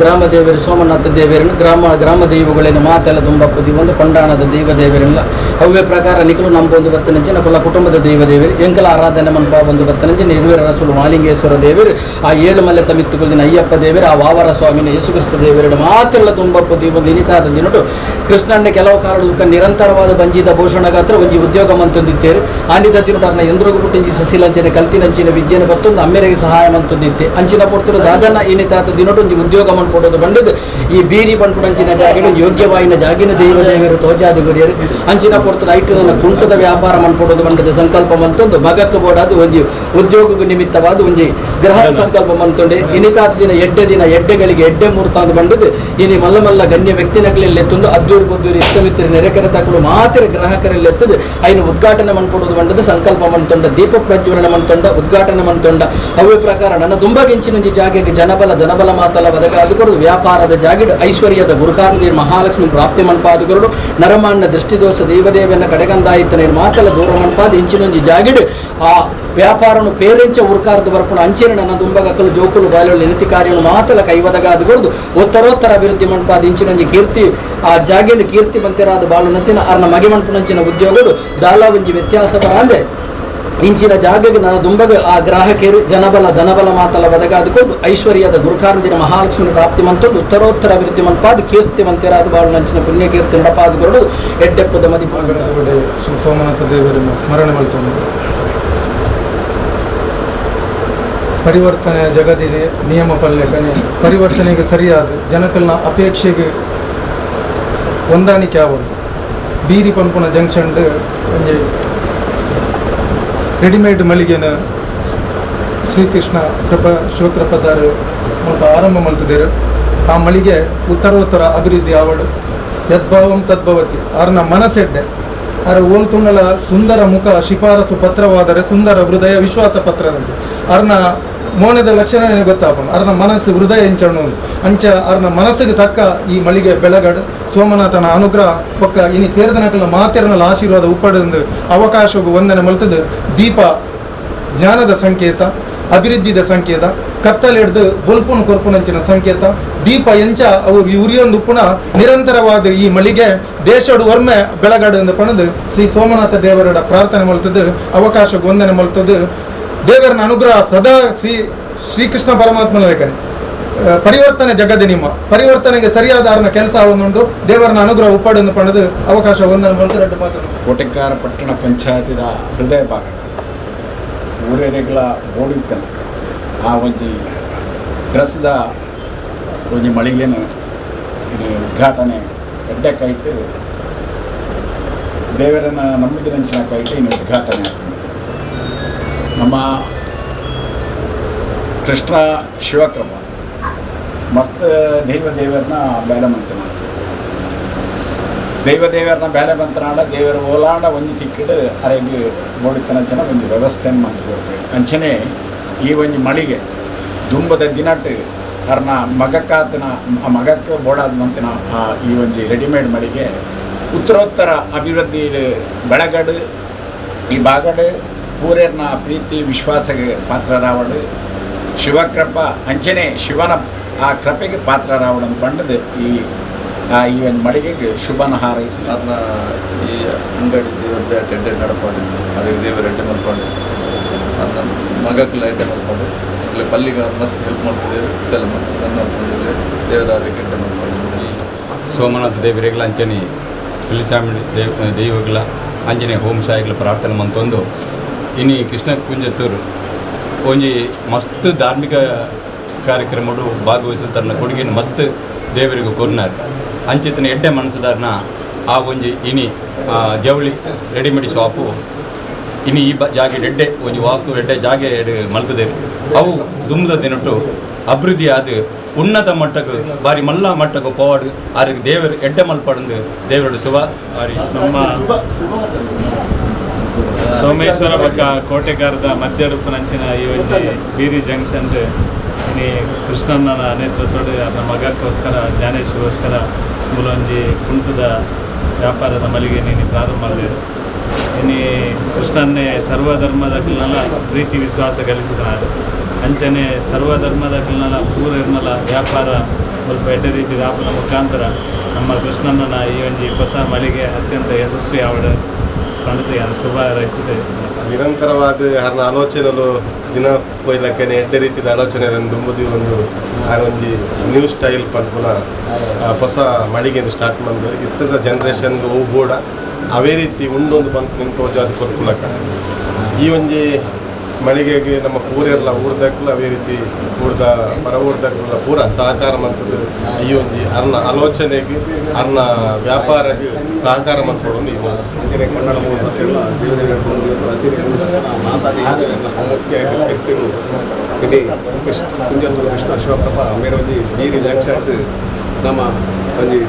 ಗ್ರಾಮ ದೇವರು ಸೋಮನಾಥ ದೇವರನ್ನು ಗ್ರಾಮ ಗ್ರಾಮ ದೈವಗಳೇನು ಮಾತೆಲ್ಲ ದುಂಬಪ್ಪದಿ ಒಂದು ಕೊಂಡಾಣದ ದೇವ ದೇವರಿಲ್ಲ ಅವ್ಯ ಪ್ರಕಾರ ನಿಖಲು ನಂಬೊಂದು ಬತ್ತನಂಚಿ ನಕುಲ ಕುಟುಂಬದ ದೇವ ದೇವರು, ಎಂಕಲ ಆರಾಧನೆ ಮನ್ಪ ಒಂದು ಬತ್ತನಂಜಿ ನಿರ್ವೀರ ರಸುಲು ಮಾಲಿಂಗೇಶ್ವರ ದೇವರು, ಆ ಏಳು ಮಲ್ಲೆ ತಮಿತ್ತುಕುಲ್ದಿನ ಅಯ್ಯಪ್ಪ ದೇವರು, ಆ ವಾವರ ಸ್ವಾಮಿನ ಯೇಸುಕ್ರಿಸ್ತ ದೇವರನ್ನು ಮಾತೆಲ್ಲ ಪುದಿ ಒಂದು ಇನಿತಾದ ದಿನಟು ಕೃಷ್ಣಣ್ಣ ಕೆಲವು ಕಾಲದ ನಿರಂತರವಾದ ಬಂಜಿದ ಭೂಷಣಗಾತ್ರ ಒಂಜಿ ಉದ್ಯೋಗ ಮಂತೊಂದಿತ್ತೇರು. ಆನಿದ ದಿನಟು ಅರ್ನ ಎಂದ್ರಗು ಪುಟ್ಟಿಂಚಿ ಸಸಿಲಂಚಿನ ಕಲ್ತಿನಂಚಿನ ವಿದ್ಯೆನ ಗೊತ್ತೊಂದು ಅಮ್ಮೆರೆಗೆ ಸಹಾಯ ಮಂತೊಂದಿತ್ತೆ. ಅಂಚಿನ ಪೊರ್ತರು ದಾದನ ಇನಿತಾತ ದಿನಟು ಒಂಜಿ ಉದ್ಯೋಗ ಮನ್ಪೊಡೋದು ಬಂಡದು ಈ ಬೀರಿ ಪಂಪುಡಂಚಿನ ಜಾಗಿನ ಯೋಗ್ಯವಾಯಿನ ಜಾಗಿನ ದೈವ ದೇವರು ತೋಜಾದ ಗುರಿಯರು ಅಂಚಿನ ಪೊರ್ತು ಐಟು ನನ್ನ ಕುಂಟದ ವ್ಯಾಪಾರ ಮನ್ಪೊಡೋದು ಬಂಡದ ಸಂಕಲ್ಪ ಮಂತೊಂದು ಮಗಕ್ಕೆ ಬೋಡಾದು ಒಂಜಿ ಉದ್ಯೋಗಕ್ಕೆ ನಿಮಿತ್ತವಾದ ಒಂಜಿ ಗ್ರಹ ಸಂಕಲ್ಪ ಮಂತೊಂಡೆ ಇನಿತಾದ ದಿನ ಎಡ್ಡೆ ದಿನ ಎಡ್ಡೆಗಳಿಗೆ ಎಡ್ಡೆ ಮುಹೂರ್ತ ಅಂತ ಬಂಡದು ಇನಿ ಮಲ್ಲ ಮಲ್ಲ ಗಣ್ಯ ವ್ಯಕ್ತಿನಗಲೆಲ್ಲ ಎತ್ತೊಂದು ಅದ್ದೂರು ಬದ್ದೂರು ಇಷ್ಟಮಿತ್ರ ನೆರೆಕರೆ ತಕ್ಕಳು ಮಾತ್ರ ಗ್ರಾಹಕರಲ್ಲಿ ಎತ್ತದು. ಐನು ಉದ್ಘಾಟನೆ ಮನ್ಪುಡೋದು ಬಂಡದ ಸಂಕಲ್ಪ ಮಂತೊಂಡ ದೀಪ ಪ್ರಜ್ವಲನ ಮಂತೊಂಡ ಉದ್ಘಾಟನೆ ಮಂತೊಂಡ ಅವೇ ಪ್ರಕಾರ ನನ್ನ ದುಂಬಗೆಂಚಿನಂಜಿ ಜಾಗಕ್ಕೆ ಜನಬಲ ಧನಬಲ ಮಾತಲ್ಲ ಒದಗ ಅದುಕೊರಡು ವ್ಯಾಪಾರದ ಜಾಗಿಡು, ಐಶ್ವರ್ಯದ ಗುರುಕಾರನಿಗೆ ಮಹಾಲಕ್ಷ್ಮಿ ಪ್ರಾಪ್ತಿ ಮನ್ಪಾದುಕೊರಡು ನರಮಾಣ್ಣ ದೃಷ್ಟಿದೋಷ ದೇವದೇವನ ಕಡೆಗಂದಾಯಿತನ ಮಾತಲ್ಲ ದೂರ ಮನ್ಪಾದ ಇಂಚಿನೊಂಜಿ ಜಾಗಿಡು. ಆ ವ್ಯಾಪಾರನು ಪೇರೆಂಚ ಉರ್ಕಾರದ ಬರ್ಪಣ ಅಂಚಿನ ನನ್ನ ದುಂಬಗಕ್ಕಲು ಜೋಕುಲು ಬಾಯಲು ನೆನತಿ ಕಾರ್ಯವನ್ನು ಮಾತಲ ಕೈವದಗಾದ ಗುರುದು ಉತ್ತರೋತ್ತರ ಅಭಿವೃದ್ಧಿ ಮನ್ಪಾದ ಇಂಚಿನೊಂಜಿ ಕೀರ್ತಿ, ಆ ಜಾಗಿನ ಕೀರ್ತಿ ಮಂತಿರಾದ ಬಾಳು ನಂಚಿನ ಅರ್ನ ಮಗೆ ಮನ್ಪುನಂಚಿನ ಉದ್ಯೋಗಡು ದಾಲಾವಂಜಿ ವ್ಯತ್ಯಾಸ ಬರಾಂದೆ. ಇಂಚಿನ ಜಾಗಕ್ಕೆ ನಾನು ದುಂಬಗ ಆ ಗ್ರಾಹಕರು ಜನಬಲ, ಧನಬಲ ಮಾತಲ ಒದಗಾದುಕೊಂಡು ಐಶ್ವರ್ಯದ ಗುರುಕಾರಂದಿನ ಮಹಾಲಕ್ಷ್ಮಿ ಪ್ರಾಪ್ತಿ ಮಂತೊಂದು ಉತ್ತರೋತ್ತರ ಅಭಿವೃದ್ಧಿ ಮಂತಾದ ಕೀರ್ತಿ ಮಂತಿರಾದ ಬಾಳು ನಂಚಿನ ಪುಣ್ಯ ಕೀರ್ತಿ ನಡಪಾದುಕೊಂಡು ಎಡ್ಡೆಪ್ಪದ ಮದಿ ಶ್ರೀ ಸೋಮನಾಥ ದೇವರನ್ನು ಸ್ಮರಣೆ ಮಾಡ್ತೇವೆ ಪರಿವರ್ತನೆ ಜಗದಿಗೆ ನಿಯಮ ಪಲ್ಯ ಪರಿವರ್ತನೆಗೆ ಸರಿಯಾದ ಜನಕಲ್ನ ಅಪೇಕ್ಷೆಗೆ ಹೊಂದಾಣಿಕೆ ಆವೊಂದು ಬೀರಿ ಪಂಪುನ ಜಂಕ್ಷನ್ ಒಂಜಿ ರೆಡಿಮೇಡ್ ಮಳಿಗೆನ ಶ್ರೀಕೃಷ್ಣ ಕೃಪ ಶಿವಕೃಪದಾರ್ ಮೂಲಕ ಆರಂಭ ಮಲ್ತಿದ್ದೇರು ಆ ಮಳಿಗೆ ಉತ್ತರೋತ್ತರ ಅಭಿವೃದ್ಧಿ ಆವಡು. ಯದ್ಭಾವಂ ತದ್ಭವತಿ ಆರ್ನ ಮನಸ್ಸೆಡ್ಡೆ ಓಲ್ ತುಂಡಲ ಸುಂದರ ಮುಖ ಶಿಫಾರಸು ಪತ್ರವಾದರೆ ಸುಂದರ ಹೃದಯ ವಿಶ್ವಾಸ ಪತ್ರದಂತೆ ಅರ್ನ ಮೋನದ ಲಕ್ಷಣ ಗೊತ್ತಾಪನು ಅರ್ನ ಮನಸ್ಸು ಹೃದಯ ಇಂಚಣ್ಣು ಅಂಚ ಅರ್ನ ಮನಸ್ಸಿಗೆ ತಕ್ಕ ಈ ಮಳಿಗೆ ಬೆಳಗಡ್. ಸೋಮನಾಥನ ಅನುಗ್ರಹ ಪಕ್ಕ ಇನಿ ಸೇರಿದನಕಲ ಮಾತೆರನಲ್ಲ ಆಶೀರ್ವಾದ ಉಪ್ಪಡದಂದು ಅವಕಾಶವು ವಂದನೆ ಮಲತದ. ದೀಪ, ಜ್ಞಾನದ ಸಂಕೇತ, ಅಭಿವೃದ್ಧಿದ ಸಂಕೇತ ಕತ್ತಲೆಡ್ದು ಬೊಲ್ಪುನ್ ಕೊರ್ಪುನಂಚಿನ ಸಂಕೇತ. ದೀಪ, ಎಂಚ, ಅವು ಉರಿಯೊಂದು ಉಪ್ಪುನ ನಿರಂತರವಾದ ಈ ಮಳಿಗೆ ದೇಶಡು ಒರ್ಮೆ ಬೆಳಗಾಡು ಎಂದು ಪಣದು. ಶ್ರೀ ಸೋಮನಾಥ ದೇವರಡ ಪ್ರಾರ್ಥನೆ ಮಲ್ತದ್ದು ಅವಕಾಶ ವಂದನೆ ಮಲ್ತದ್ದು ದೇವರನ ಅನುಗ್ರಹ ಸದಾ ಶ್ರೀ, ಶ್ರೀಕೃಷ್ಣ ಪರಮಾತ್ಮನ ಲೇಖನೆ. ಪರಿವರ್ತನೆ ಜಗದೆ ನಿಮ್ಮ. ಪರಿವರ್ತನೆಗೆ ಸರಿಯಾದ ಆರ್ನ ಕೆಲಸ ಅವನುಂಡು ದೇವರನ ಅನುಗ್ರಹ ಉಪ್ಪಡನ್ನು ಪಡೆದು ಅವಕಾಶ ಒಂದನ್ನು ಮಲ್ತು ರೆಡ್ಡು ಮಾತ್ರ ಕೋಟೆಕಾರ ಪಟ್ಟಣ ಪಂಚಾಯತಿದ ಹೃದಯ ಭಾಗ. ಊರೇರೆಗಳ ಓಡಿತನ ಆ ಒಂಜಿ ಡ್ರೆಸ್ದ ಒಂಜಿ ಮಳಿಗೆನ ಇದು ಉದ್ಘಾಟನೆ. ಎಡ್ಡೆ ಕೈಟ್ ದೇವರನ್ನ ನಂಬಿದಿನಂಚಿನ ಕೈಟ್ ಇನ್ನು ಉದ್ಘಾಟನೆ ಆಗ್ತದೆ. ನಮ್ಮ ಕೃಷ್ಣ ಶಿವಕ್ರಮ ಮಸ್ತ್ ದೈವ ದೇವರನ್ನ ಬೇಲೆ ಮಂತ್ರ ದೈವ ದೇವರನ್ನ ಬೇರೆ ಬಂತನಾಡ ದೇವರ ಓಲಾಂಡ ಒಂದು ತಿಕ್ಕಿಡು ಅರೆಗೆ ಬೋಡಿತನಂಚನ ಒಂದು ವ್ಯವಸ್ಥೆಯನ್ನು ಮಾಡ್ತು ಕೊಡ್ತೇವೆ ಅಂಚನೆ ಈ ಒಂದು ಮಳಿಗೆ ದುಂಬದ ದಿನಟ್ಟು ಕಾರಣ ಮಗಕ್ಕಾತನ ಆ ಮಗಕ್ಕೆ ಬೋಡಾದ ಮಂತಿನ ಆ ಈ ಒಂದು ರೆಡಿಮೇಡ್ ಮಳಿಗೆ ಉತ್ತರೋತ್ತರ ಅಭಿವೃದ್ಧಿ ಬೆಳಗಡು, ಈ ಬಾಗಡು ಪೂರೇರ್ನ ಪ್ರೀತಿ ವಿಶ್ವಾಸಕ್ಕೆ ಪಾತ್ರರಾವಳು ಶಿವಕೃಪ ಅಂಚನೆ ಶಿವನ ಆ ಕೃಪೆಗೆ ಪಾತ್ರರಾವಡು ಅಂತ ಬಂಡದು ಈ ಆ ಈ ಒಂದು ಮಳಿಗೆಗೆ ಶುಭನ ಹಾರೈಸಿ ಅದನ್ನ ಈ ಅಂಗಡಿ ದೇವರದ್ದು ಎಡ್ಡೆ ನಡ್ಕೊಂಡು ಅದಕ್ಕೆ ದೇವರ ಎಡ್ಡೆ ಮಾಡ್ಕೊಂಡು ಅದನ್ನ ಮಗಕ್ಕೆಲ್ಲ ಎಡ್ಡೆ ಮಾಡ್ಕೊಂಡು ಇಲ್ಲ ಪಲ್ಲಿಗೆ ಮಸ್ತ್ ಹೆಲ್ಪ್ ಮಾಡ್ತಿದ್ದೇವೆ. ಇದೆಲ್ಲ ಮಾಡಿ ರನ್ ಮಾಡ್ಕೊಂಡಿದ್ದೇವೆ ದೇವರ ಆರೋಗ್ಯ ಎಡ್ಡೆ ಮಾಡ್ಕೊಂಡು ಈ ಸೋಮನಾಥ ದೇವರಿಗೆಲ್ಲ ಅಂಚನೆ ಪಿಲಿಚಾಮಿ ದೇವ ದೈವಗಳ ಆಂಜನೇಯ ಹೋಮ ಸಾಯಿಗಳ ಪ್ರಾರ್ಥನೆ ಮಂತೊಂದು ಇನಿ ಕೃಷ್ಣ ಕುಂಜತ್ತೂರು ಒಂಜಿ ಮಸ್ತ್ ಧಾರ್ಮಿಕ ಕಾರ್ಯಕ್ರಮಡು ತನ್ನ ಕೊಡುಗೆ ಮಸ್ತ್ ದೇವರಿಗೆ ಕೊರ್ನಾರು. ಅಂಚಿತ್ತಿನ ಎಡ್ಡೆ ಮನಸ್ಸುದಾರನ ಆ ಒಂಜಿ ಇನಿ ಜವಳಿ ರೆಡಿಮೇಡ್ ಶಾಪು ಇನ್ನು ಈ ಬ ಜಾಗೆ ಎಡ್ಡೆ, ಒಂಜಿ ವಾಸ್ತು ಎಡ್ಡೆ ಜಾಗೆ ಮಲ್ತದೇರು ಅವು ದುಮ್ಮದ ದಿನಟ್ಟು ಅಭಿವೃದ್ಧಿ ಆದ ಉನ್ನತ ಮಟ್ಟಕ್ಕೆ ಬಾರಿ ಮಲ್ಲ ಮಟ್ಟಕ್ಕೆ ಪೋವಾಡು ಆರಿಗೆ ದೇವರು ಎಡ್ಡೆ ಮಲ್ಪಡಂದು ದೇವರಡು ಶುಭ. ಆರಿ ನಮ್ಮ ಸೋಮೇಶ್ವರ ಬಕ್ಕ ಕೋಟೆಗಾರದ ಮಧ್ಯಡುಪುನಂಚಿನ ಒಂಜಿ ಬೀರಿ ಜಂಕ್ಷನ್ ಇನಿ ಕೃಷ್ಣಣ್ಣನ ನೇತೃತ್ವದ ನಮ್ಮ ಮಗಕ್ಕೋಸ್ಕರ, ಜ್ಞಾನೇಶ್ವರಿಗೋಸ್ಕರ ಮೂಲೊಂಜಿ ಕುಂಟದ ವ್ಯಾಪಾರದ ಮಳಿಗೆ ನೀನು ಪ್ರಾರಂಭ ಮಾಡಿದೆ. ಇನಿ ಕೃಷ್ಣನ್ನೇ ಸರ್ವಧರ್ಮದ ಕಲ್ನಲ ಪ್ರೀತಿ ವಿಶ್ವಾಸ ಗಳಿಸಿದ ಅಂಚನೆ ಸರ್ವಧರ್ಮದ ಕಲ್ನಲ, ಪೂರ ಇರ್ಮಲ ವ್ಯಾಪಾರ ಸ್ವಲ್ಪ ಎಡ್ಡ ರೀತಿ ವ್ಯಾಪಾರ ಮುಖಾಂತರ ನಮ್ಮ ಕೃಷ್ಣಣ್ಣನ ಈ ಒಂದು ಹೊಸ ಮಳಿಗೆ ಅತ್ಯಂತ ಯಶಸ್ವಿ ಆವಡ ನಿರಂತರವಾದ ಹರ್ನ ಆಲೋಚನೆಲು ದಿನ ಪೋಯ್ಲಕ್ಕನೆ ಎಡ್ಡೆ ರೀತಿದ ಆಲೋಚನೆ ದುಂಬುದಿ ಒಂದು ಒಂದು ನ್ಯೂ ಸ್ಟೈಲ್ ಪಂಪುನ ಆ, ಹೊಸ ಮಳಿಗೆ ಸ್ಟಾರ್ಟ್ ಮಾಡಿದ್ರು ಇತ್ತದ ಜನ್ರೇಷನ್ಗೆ ಹೋಗ್ಬೋಡ. ಅವೇ ರೀತಿ ಉಂಡೊಂದು ಬಂತು ನಿಂತು ಅದು ಕೊರ್ಪುಲಕ ಈ ಒಂಜಿ ಮಳಿಗೆಗೆ ನಮ್ಮ ಪೂರೆಲ್ಲ ಊರ್ದಕ್ಕಲ್ಲ ಅವೇ ರೀತಿ ಊರ್ದ ಪರ ಊರ್ದಕ್ಕಲ್ಲ ಪೂರ ಸಹಕಾರ ಮಂತ್ರದ ಈ ಒಂದು ಅನ್ನ ಆಲೋಚನೆಗೆ, ಅನ್ನ ವ್ಯಾಪಾರಕ್ಕೆ ಸಹಕಾರ ಮಂತ್ರ ಒಂದು ಮೂಲ ಮುಖ್ಯ ವ್ಯಕ್ತಿಗಳು ಕೃಷ್ಣ ಕುಂಜತ್ತೂರು ಕೃಷ್ಣ ಶಿವಪ್ರಭ ಮೇರೆ ನೀರಿ ಜಂಕ್ಷನ್ ನಮ್ಮ ಒಂಜಿ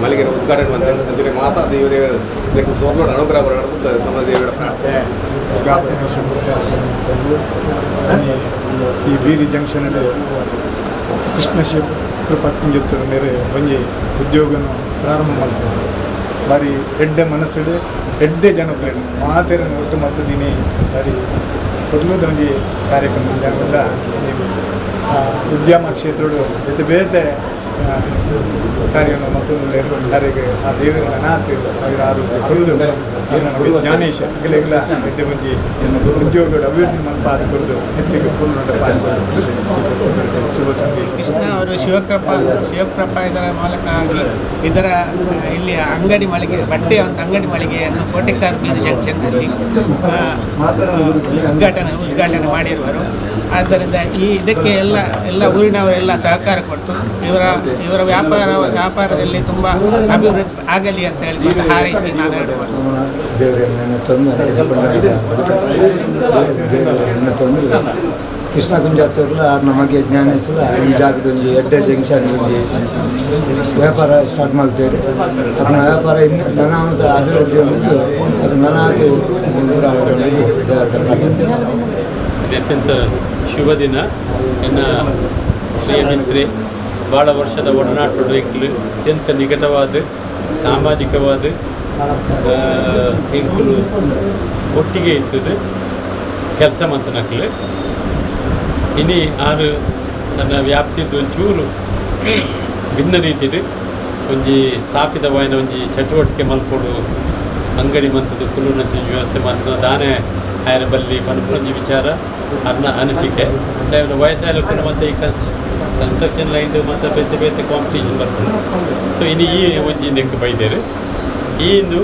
ಮಲ್ಲಿಗೆ ಉದ್ಘಾಟನೆ ಅಂಜನೆ ಮಾತಾ ದೇವ ದೇವರು ಇದಕ್ಕೆ ಸೋರ್ಲೋಡ್ ಅನುಗ್ರಹ ನಮ್ಮ ಪ್ರಾರ್ಥನೆ ಈ ಬೀರಿ ಜಂಕ್ಷನಲ್ಲಿ ಕೃಷ್ಣ ಶಿವ ಕೃಪಾ ಕುಂಜತ್ತೂರು ಮೇರೆ ಒಂಜಿ ಉದ್ಯೋಗನ ಪ್ರಾರಂಭ ಮಾಡ್ತಾರೆ ಬಾರಿ ಎಡ್ಡೆ ಮನಸ್ಸಿಡೆ ಎಡ್ಡೆ ಜನಗಳು ಮಾತೇರ ಒಟ್ಟು ಮತ್ತದಿನಿ ಬಾರಿ ಕೊಡ್ಲೂದ ಒಂದು ಕಾರ್ಯಕ್ರಮ ಆ, ಉದ್ಯಮ ಕ್ಷೇತ್ರಡು ಬೇತೆ ಬೇತೆ ಕಾರ್ಯವನ್ನು ಮತ್ತೊಂದು ಯಾರಿಗೆ ಆ ದೇವರ ಅನಾಥ ಅವರ ಆರೋಗ್ಯ ಜ್ಞಾನೇಶ ಈಗಲೆಲ್ಲ ಎಡ್ಡೆ ಬಂಜಿ ಉದ್ಯೋಗದ ಅಭಿವೃದ್ಧಿ ಮನಪಾದ ಕೊರದು ಎತ್ತಿಗೆ ಪೂರ್ಣ ಪಾಲ್ಗೊಂಡು ಶುಭ ಸಂದೇಶ. ಕೃಷ್ಣ ಅವರು ಶಿವಕೃಪ ಶಿವಕೃಪ ಇದರ ಮೂಲಕ ಇದರ ಇಲ್ಲಿ ಅಂಗಡಿ ಮಳಿಗೆ ಬಟ್ಟೆಯ ಒಂದು ಅಂಗಡಿ ಮಳಿಗೆಯನ್ನು ಕೋಟೆಕಾರ್ ಬೀರು ಜಂಕ್ಷನ್ನಲ್ಲಿ ಉದ್ಘಾಟನೆ ಉದ್ಘಾಟನೆ ಮಾಡಿರುವರು. ಆದ್ದರಿಂದ ಈ ಇದಕ್ಕೆ ಎಲ್ಲ ಎಲ್ಲ ಊರಿನವರೆಲ್ಲ ಸಹಕಾರ ಕೊಟ್ಟು ಇವರ ಇವರ ವ್ಯಾಪಾರ, ವ್ಯಾಪಾರದಲ್ಲಿ ತುಂಬ ಅಭಿವೃದ್ಧಿ ಆಗಲಿ ಅಂತ ಹೇಳಿಕೊಂಡು ಹಾರೈಸಿ ನಾನು ಹೇಳುವುದು ದೇವರನ್ನ ತಂದು ದೇವರನ್ನ ತಂದು ಕೃಷ್ಣ ಕುಂಜಾತೂರ್ಲ ನಮಗೆ ಜ್ಞಾನೇಶ್ವರ ಈ ಜಾಗದಲ್ಲಿ ಎಡ್ಡೆ ಜಂಕ್ಷನ್ ವ್ಯಾಪಾರ ಸ್ಟಾರ್ಟ್ ಮಾಡ್ತೇವೆ ಅದನ್ನ ವ್ಯಾಪಾರ ಇನ್ನು ನನಾಂತ ಅಭಿವೃದ್ಧಿ ಹೊಂದಿದ್ದು ಅದು ನನ್ನ ಅತ್ಯಂತ ಶುಭ ದಿನ. ನನ್ನ ಪ್ರಿಯ ಮಿತ್ರೆ ಭಾಳ ವರ್ಷದ ಒಡನಾಟ ಅತ್ಯಂತ ನಿಕಟವಾದ ಸಾಮಾಜಿಕವಾದ ಆ, ಎಂಕ್ಲು ಒಟ್ಟಿಗೆ ಇದ್ದದು ಕೆಲಸ ಮಾತನಾಕಲೆ ಇನಿ ಆರು ನನ್ನ ವ್ಯಾಪ್ತಿದ್ದು ಒಂಚೂರು ಭಿನ್ನ ರೀತಿಯಲ್ಲಿ ಒಂಜಿ ಸ್ಥಾಪಿತವಾಯಿನ ಒಂಜಿ ಚಟುವಟಿಕೆ ಮಲ್ಪೋಡು ಅಂಗಡಿ ಮಂತದ್ದು ಪುನರ್ನ ವ್ಯವಸ್ಥೆ ಮಾತ್ರ ದಾನೆ ಆಯರ ಬಲ್ಲಿ ಪನ್ಪುನೊಂಜಿ ವಿಚಾರ ಅನ್ನ ಅನಿಸಿಕೆ. ದಯವಿಟ್ಟು ವಯಸ್ಸಾಯ ಕೂಡ ಮತ್ತೆ ಈ ಕನ್ಸ್ಟ್ ಕನ್ಸ್ಟ್ರಕ್ಷನ್ ಲೈನ್ ಮತ್ತು ಬೇತೆ ಬೇತೆ ಕಾಂಪಿಟೇಷನ್ ಬರ್ತದೆ. ಸೊ ಇನ್ನು ಈ ಒಂಜಿ ನೆಕ್ ಬೈದೇರು. ಈ ಇಂದು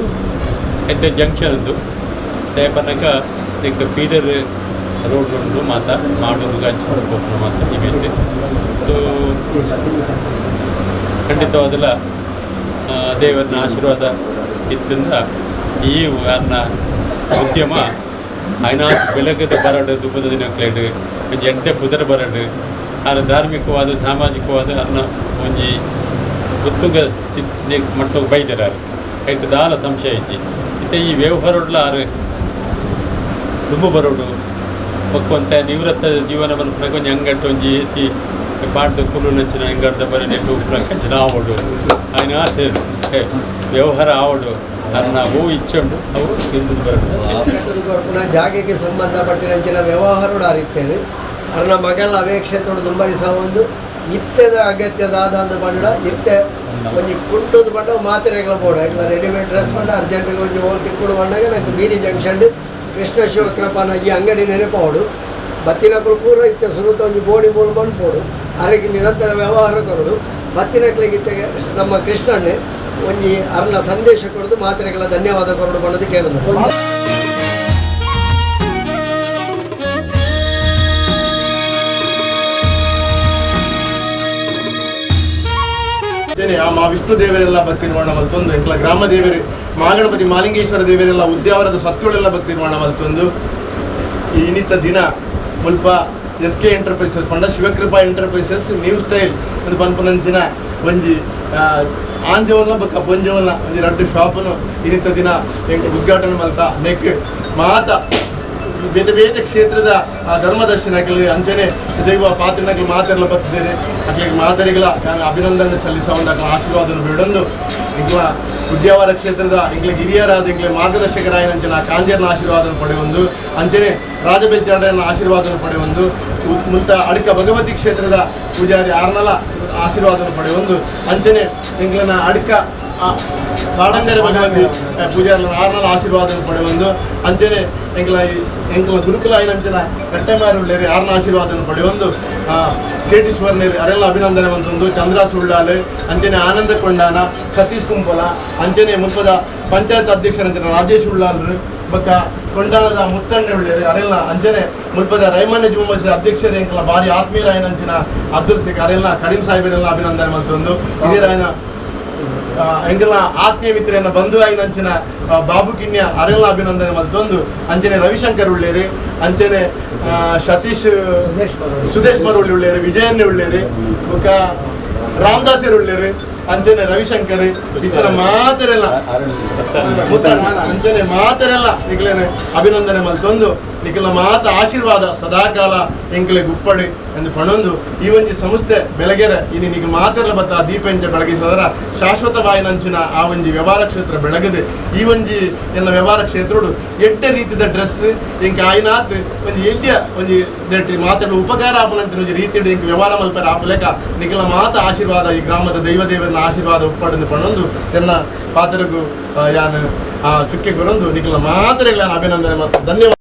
ಎಡ್ಡೆ ಜಂಕ್ಷನ್ ಅದು ಪನಕ ನೆಕ್ ಫೀಡರ್ ರೋಡ್ ಉಂಡು ಮಾತ ಮಾಡೋದು ಹಂಚಿ ಹೋಗ್ಬೋದು ಮಾತ ಇಮೇಜ್ ಸೊ ಖಂಡಿತವಾದಲ್ಲ ದೇವರನ್ನ ದೇವರನ ಆಶೀರ್ವಾದ ಇದ್ದಿಂದ ಈ ಅನ್ನ ಉದ್ಯಮ ಐನಾ ಬೆಳಗದ ಬರಡು, ದುಬ್ಬದ ದಿನಕ್ಲೇಡು ಒಂಜಿ ಎಂಟೆ ಪುದರ ಬರಡು ಆರ ಧಾರ್ಮಿಕವಾದ, ಸಾಮಾಜಿಕವಾದ ಅನ್ನ ಒಂಜಿ ಉತ್ತುಂಗ ಮಟ್ಟಕ್ಕೆ ಬೈದರಾರು ಐಟ್ ದಾಲ ಸಂಶಯ സംശയിച്ച് ഇത്തെ ಈ ವ್ಯವಹಾರವುಳ್ಳ ಆರು ದುಂಬು ಬರೋಡು. ಪಕ್ಕೊಂತ ನಿವೃತ್ತ ಜೀವನ ಜೀವನವನ್ನು ಪುನಕೊಂಜಿ ಅಂಗಟ್ಟು ಒಂಜಿ ಏಸಿ ಪಾಡ್ದು ಕುಲು ನಂಚಿನ ಹೆಂಗಡ್ದ ಬರೆ ನೆಟ್ಟು ಪುನಕಂಚಿನ ಆವಡು ಆಯ್ನ ಆತೆ ವ್ಯವಹಾರ ಆವಡು. ಅದನ್ನ ಅವು ಇಚ್ಚೊಂಡು ಅವು ತಿಂದು ಬರೋದು. ಜಾಗೆಗೆ ಸಂಬಂಧಪಟ್ಟಿರಂಚಿನ ವ್ಯವಹಾರ ಅರಿತೇನೆ. ಅರ್ನ ಮಗಲ್ಲ ಅವೇಕ್ಷೆ ತೊಡು ದುಂಬರಿಸ ಒಂದು ಇತ್ತೆದ ಅಗತ್ಯದಾದ ಅಂತ ಬಂಡ ಇತ್ತೆ ಒಂಜಿ ಕುಂಟುದು ಬಂಡ ಮಾತ್ರೆಗಳ ಬೋಡು ಇಟ್ಲ ರೆಡಿಮೇಡ್ ಡ್ರೆಸ್ ಬಂಡ ಅರ್ಜೆಂಟ್ಗೆ ಒಂಜಿ ಹೋಲ್ ತಿಕ್ಕುಡು ಬಂಡಾಗ ನಂಗೆ ಬೀರಿ ಜಂಕ್ಷನ್ ಕೃಷ್ಣ ಶಿವಕೃಪನ ಈ ಅಂಗಡಿ ನೆನಪೋಡು ಬತ್ತಿನ ಪೂರ ಇತ್ತ ಸುರುತ ಒಂಜಿ ಬೋಡಿ ಮೂಲ ಮಣ್ಪೋಡು ಅರೆಗೆ ನಿರಂತರ ವ್ಯವಹಾರ ಕೊರಡು. ಬತ್ತಿನಕ್ಲಿಗಿತ್ತೆಗೆ ನಮ್ಮ ಕೃಷ್ಣನ್ನೇ ಒಂಜಿ ಅರ್ನ ಸಂದೇಶ ಕೊಡದು ಮಾತ್ರೆಗಳ ಧನ್ಯವಾದ ಕೊರಡು ಬಣ್ಣದ ಕೇಳಿದ್ರು ಆ ಮಾ ವಿಷ್ಣು ದೇವರೆಲ್ಲ ಭಕ್ತಿ ನಿರ್ಮಾಣ ಮಲ್ತೊಂದು ಎಂಕ್ಲ ಗ್ರಾಮ ದೇವರು ಮಾಗಣಪತಿ ಮಾಲಿಂಗೇಶ್ವರ ದೇವರೆಲ್ಲ ಉದ್ಯಾವರದ ಸತ್ತುಳೆಲ್ಲ ಭಕ್ತಿ ನಿರ್ಮಾಣ ಮಲ್ತೊಂದು ಈ ಇನ್ನಿತ ದಿನ. ಮುಲ್ಪ ಎಸ್ ಕೆ ಎಂಟರ್ಪ್ರೈಸಸ್ ಪಂಡ ಶಿವಕೃಪಾ ಎಂಟರ್ಪ್ರೈಸಸ್ ನ್ಯೂ ಸ್ಟೈಲ್ ಒಂದು ಪನ್ಪನಂಚಿನ ಒಂಜಿ ಆಂಜವಲ್ನ ಬೊಕ್ಕ ಪೊಂಜವಲ್ನ ಒಂಜಿ ರಡ್ಡು ಶಾಪನು ನಿತ್ಯ ದಿನ ಉದ್ಘಾಟನೆ ಮಲ್ತ. ನೆಕ್ ಮಾತ ಬೇತೆ ವೇದ ಕ್ಷೇತ್ರದ ಆ ಧರ್ಮದರ್ಶನಗಳು ಅಂಚನೆ ದೈವ ಪಾತ್ರನಾಗಲಿ ಮಾತೆಲ್ಲ ಬರ್ತಿದ್ದೇನೆ. ಅಕ್ಲಿಗೆ ಮಾದರಿಗಳ ನಾನು ಅಭಿನಂದನೆ ಸಲ್ಲಿಸ ಒಂದು ಆಶೀರ್ವಾದ ಬೇಡೊಂದು ಇಂಗ್ಲ ಉದ್ಯಾವರ ಕ್ಷೇತ್ರದ ಇಂಗ್ಲ ಹಿರಿಯರಾದ ಇಂಗ್ಲ ಮಾರ್ಗದರ್ಶಕರಾಯನಂಚಿನ ಕಾಂಜರ್ನ ಆಶೀರ್ವಾದ ಪಡೆಯೊಂದು ಅಂಚನೆ ರಾಜಬೆಜ್ಜಾಡನ ಆಶೀರ್ವಾದ ಪಡೆಯೊಂದು ಮುಂತ ಅಡ್ಕ ಭಗವತಿ ಕ್ಷೇತ್ರದ ಪೂಜಾರಿ ಆರ್ನಲ ಆಶೀರ್ವಾದ ಪಡೆಯೊಂದು ಅಂಚನೆ ಇಂಗ್ಲನ ಅಡ್ಕ ಆ, ಬಾಡಂಗರ ಭಗವತಿ ಪೂಜಾರಿ ಆರ್ನಲ ಆಶೀರ್ವಾದ ಪಡೆಯೊಂದು ಅಂಚನೆ ಎಂಕಲ ಎಂಕಲ ಗುರುಕುಲ ಐನಂಚಿನ ಕಟ್ಟೆಮಾರು ಉಳ್ಳೇರಿ ಆರ್ನ ಆಶೀರ್ವಾದ ಪಡೆಯೊಂದು ಕೇಟೀಶ್ವರನೇರಿ ಅರೆಲ್ಲ ಅಭಿನಂದನೆ ಬಂತೊಂದು ಚಂದ್ರ ಸುಳ್ಳಾಲೆ ಅಂಚನೆ ಆನಂದ ಕೊಂಡಾನ ಸತೀಶ್ ಕುಂಪಲ ಅಂಚನೆ ಮುಪ್ಪದ ಪಂಚಾಯತ್ ಅಧ್ಯಕ್ಷರಂಚಿನ ರಾಜೇಶ್ ಉಳ್ಳಾಲ್ರು ಬಕ್ಕ ಕೊಂಡಾಣದ ಮುತ್ತಣ್ಣೆ ಉಳ್ಳೇರಿ ಅರೆಲ್ಲ ಅಂಚನೆ ಮುಲ್ಪದ ರೈಮನ್ಯ ಜುಮ್ಮಸಿ ಅಧ್ಯಕ್ಷರೇ ಎಂಕಲ ಭಾರಿ ಆತ್ಮೀಯರಾಯನಂಚಿನ ಅಬ್ದುಲ್ ಶೇಖ್ ಅರೆಲ್ಲ ಕರೀಂ ಸಾಹೇಬರೆಲ್ಲ ಅಭಿನಂದನೆ ಬಂತೊಂದು ಹಿರಿಯರಾಯನ ಎಂಕಲ ಆತ್ಮೀಯ ಮಿತ್ರನ ಬಂಧು ಆಯ್ನ ಅಂಚಿನ ಬಾಬು ಕಿಣ್ಯ ಅರೆಲ್ಲ ಅಭಿನಂದನೆ ಮಲ್ತೊಂದು. ಅಂಚನೆ ರವಿಶಂಕರ್ ಉಳ್ಳೇರಿ ಅಂಚನೆ ಸತೀಶ್ ಸುದೇಶ್ ಮರುಳ್ಳಿ ಉಳ್ಳೇರಿ ವಿಜಯನ್ನೇ ಉಳ್ಳೇರಿ ಬುಕ ರಾಮದಾಸರು ಉಳ್ಳೇರಿ ಅಂಚನೆ ರವಿಶಂಕರ್ ಇತರ ಮಾತರೆಲ್ಲ. ಅಂಚನೆ ಮಾತರೆಲ್ಲ ನಿಖಲೇನೆ ಅಭಿನಂದನೆ ಮಲ್ತೊಂದು. ನಿಖಲ ಮಾತ ಆಶೀರ್ವಾದ ಸದಾಕಾಲ ಎಂಕಲೆ ಗುಪ್ಪಡಿ ಎಂದು ಪಣೊಂದು ಈ ಒಂಜಿ ಸಂಸ್ಥೆ ಬೆಳಗೆರೆ ಇನ್ನು ನಿಖಲ್ ಮಾತಿರಲ ಬತ್ತ ದೀಪ ದೀಪ ಬೆಳಗಿಸೋದರ ಶಾಶ್ವತವಾಯಿನಂಚಿನ ಆ ಒಂಜಿ ವ್ಯವಹಾರ ಕ್ಷೇತ್ರ ಬೆಳಗದೆ. ಈ ಒಂಜಿ ಎಲ್ಲ ವ್ಯವಹಾರ ಕ್ಷೇತ್ರಡು ಎಟ್ಟೆ ರೀತಿದ ಡ್ರೆಸ್ ಇಂಕ ಆಯ್ನಾತ್ ಒಂಜಿ ಎಲ್ಲಿಯ ಒಂಜಿ ನೆಟ್ಟಿ ಮಾತಾಡಲು ಉಪಕಾರ ಆಪಲಂತ ಒಂಜಿ ರೀತಿ ಇಂಕ ವ್ಯವಹಾರ ಮಲ್ಪರ ಆಪಲೆಕ ನಿಖಲ ಮಾತ ಆಶೀರ್ವಾದ ಈ ಗ್ರಾಮದ ದೈವ ದೇವರನ್ನ ಆಶೀರ್ವಾದ ಉಪ್ಪಡೆಂದು ಪಣೊಂದು ಎನ್ನ ಪಾತ್ರಗೂ ಯಾನು, ಆ ಚುಕ್ಕೆ ಬರೊಂದು ನಿಖಲ ಮಾತರೆಗಳ ಅಭಿನಂದನೆ ಮತ್ತು ಧನ್ಯವಾದ.